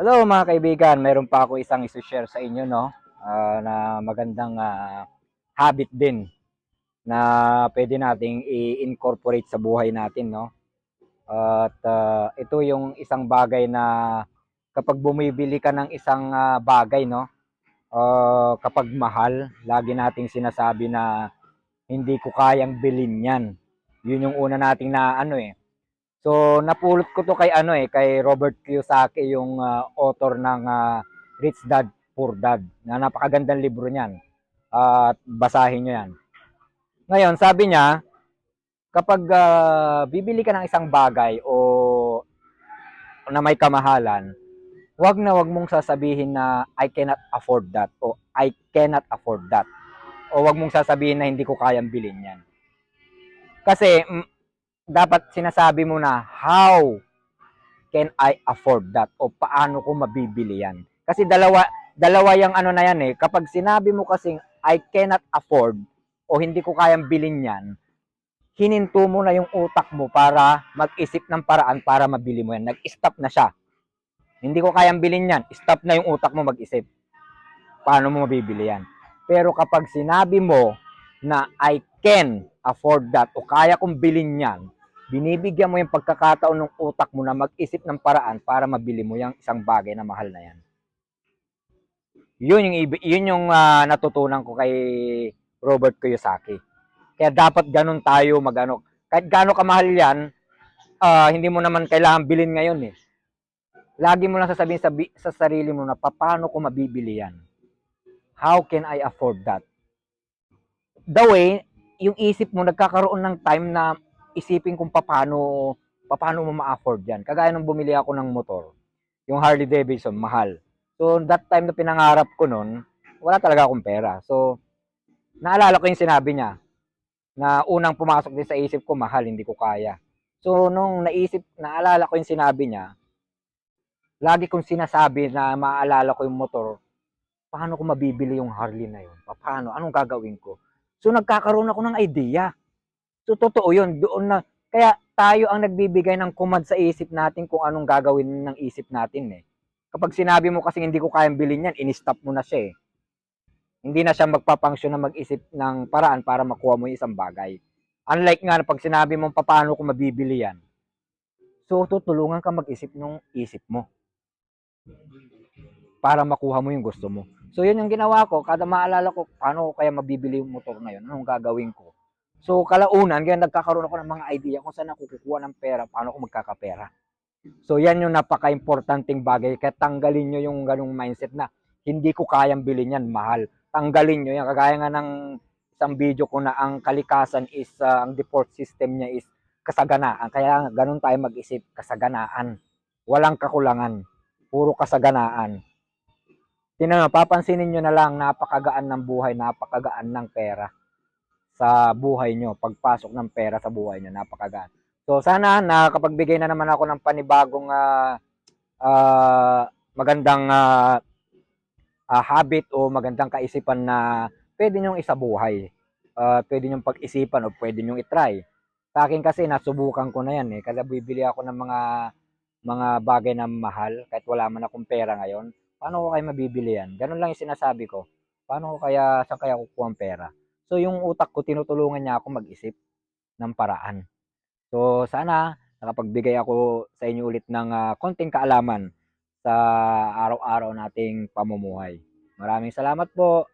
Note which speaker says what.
Speaker 1: Hello mga kaibigan, meron pa ako isang isi-share sa inyo no ah, na magandang ah, habit din na pwede nating i-incorporate sa buhay natin no. At ah, ito yung isang bagay na kapag bumibili ka ng isang ah, bagay no, ah, kapag mahal, lagi nating sinasabi na hindi ko kayang bilhin 'yan. Yun yung una nating na ano eh. So napulot ko to kay ano eh, kay Robert Kiyosaki yung ah, author ng ah, Rich Dad Poor Dad. Na napakagandang libro niyan. At basahin niyo 'yan. Ngayon, sabi niya, kapag ah, bibili ka ng isang bagay o na may kamahalan, wag na wag mong sasabihin na I cannot afford that o I cannot afford that. O wag mong sasabihin na hindi ko kayang bilhin 'yan. Kasi dapat sinasabi mo na how can I afford that o paano ko mabibili yan. Kasi dalawa dalawa yung ano na yan eh. Kapag sinabi mo kasing I cannot afford o hindi ko kayang bilhin yan, hininto mo na yung utak mo para mag-isip ng paraan para mabili mo yan. Nag-stop na siya. Hindi ko kayang bilhin yan. Stop na yung utak mo mag-isip. Paano mo mabibili yan? Pero kapag sinabi mo na I can afford that o kaya kong bilhin yan, binibigyan mo yung pagkakataon ng utak mo na mag-isip ng paraan para mabili mo yung isang bagay na mahal na yan. Yun yung, yun yung ah, natutunan ko kay Robert Kiyosaki. Kaya dapat ganun tayo magano. Kahit gaano kamahal yan, ah, hindi mo naman kailangan bilhin ngayon eh. Lagi mo lang sasabihin sa, sa sarili mo na paano ko mabibili yan. How can I afford that? The way, yung isip mo nagkakaroon ng time na isipin kung paano paano mo ma-afford yan. Kagaya nung bumili ako ng motor, yung Harley Davidson, mahal. So, that time na pinangarap ko nun, wala talaga akong pera. So, naalala ko yung sinabi niya, na unang pumasok din sa isip ko, mahal, hindi ko kaya. So, nung naisip, naalala ko yung sinabi niya, lagi kong sinasabi na maaalala ko yung motor, paano ko mabibili yung Harley na yun? Paano? Anong gagawin ko? So, nagkakaroon ako ng idea. So, totoo yun. Doon na, kaya tayo ang nagbibigay ng command sa isip natin kung anong gagawin ng isip natin eh. Kapag sinabi mo kasi hindi ko kayang bilhin yan, in-stop mo na siya eh. Hindi na siya magpapangsyon na mag-isip ng paraan para makuha mo yung isang bagay. Unlike nga pag sinabi mo paano ko mabibili yan, so tutulungan ka mag-isip ng isip mo para makuha mo yung gusto mo. So yun yung ginawa ko, kada maalala ko, paano ko kaya mabibili yung motor na yun, anong gagawin ko. So kalaunan, kaya nagkakaroon ako ng mga idea kung saan ako kukuha ng pera, paano ko magkakapera. So yan yung napaka-importanting bagay, kaya tanggalin nyo yung ganung mindset na hindi ko kayang bilhin yan, mahal. Tanggalin nyo yan, kagaya nga ng isang video ko na ang kalikasan is, ah, ang default system niya is kasaganaan. Kaya ganun tayo mag-isip, kasaganaan. Walang kakulangan, puro kasaganaan. Tinan papansinin nyo na lang, napakagaan ng buhay, napakagaan ng pera sa buhay nyo. Pagpasok ng pera sa buhay nyo, napakagaan. So sana nakapagbigay na naman ako ng panibagong ah, ah, magandang ah, ah, habit o magandang kaisipan na pwede nyong isabuhay. Ah, pwede nyong pag-isipan o pwede nyong itry. Sa akin kasi nasubukan ko na yan eh. Kada bibili ako ng mga mga bagay na mahal kahit wala man akong pera ngayon paano ko kaya mabibili yan? Ganun lang yung sinasabi ko. Paano ko kaya, saan kaya kukuha ang pera? So, yung utak ko, tinutulungan niya ako mag-isip ng paraan. So, sana nakapagbigay ako sa inyo ulit ng ah, konting kaalaman sa araw-araw nating pamumuhay. Maraming salamat po.